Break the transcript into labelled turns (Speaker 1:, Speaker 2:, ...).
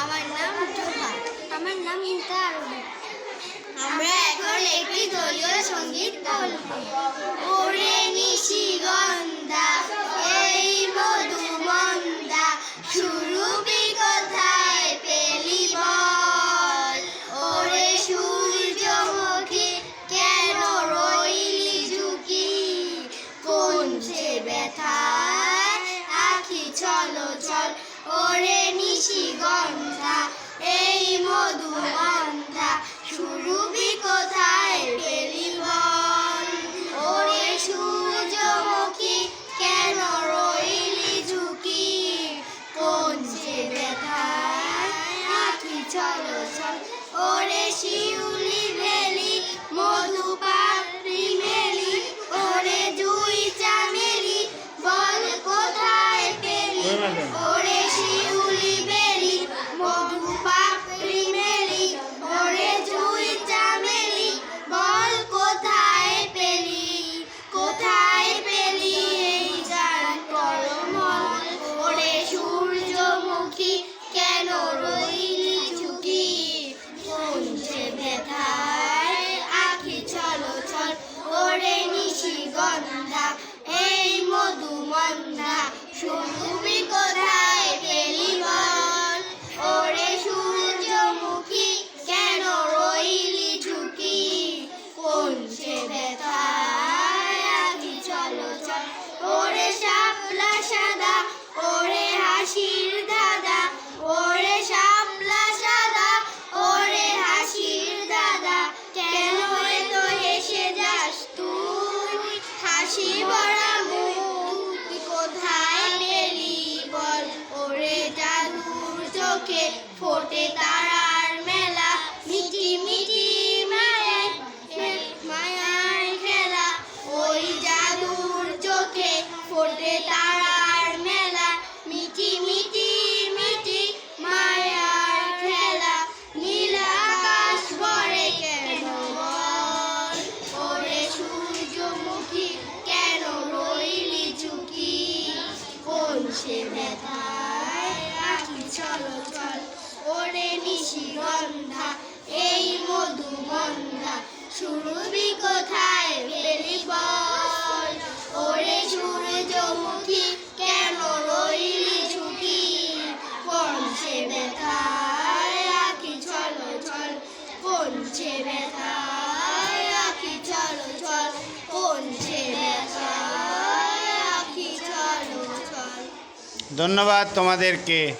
Speaker 1: আমার নাম জোহা আমার নাম ইন্তা আমরা এখন একটি দলীয় সংগীত বলব। ওরে নিশিগন্ধা এই মধুমন্দা সুরূপী কোথায় পেলি বল। ওরে সূর্যমুখী কেন রইলি ঝুঁকি? কোন সে ব্যথায় আখি চলো চল ওরে নিশিগন্ধা এই মধুমন্ধা সুরভি কোথায় পেলি বল? ওরে সূর্যমুখী, কেন রইলি ঝুঁকি? কোন সে ব্যথায়? আখি চলো চল, ওরে শিউলি ওরে নিশিগন্ধা এই মধুমন্ধা সুরভি কোথায় ফোটে তারার চলো, চল। ওরে নিশিগন্ধা এই মধুমন্ধা সুরভি কোথায় পেলি বল? ওরে সূর্যমুখী, কেন রইলি ঝুঁকি? কোন সে ব্যথায় আখি চলো, চল। কোন সে ব্যথায় আখি চলো, চল। কোন সে ব্যথায় আখি চলো, চল।
Speaker 2: ধন্যবাদ তোমাদেরকে।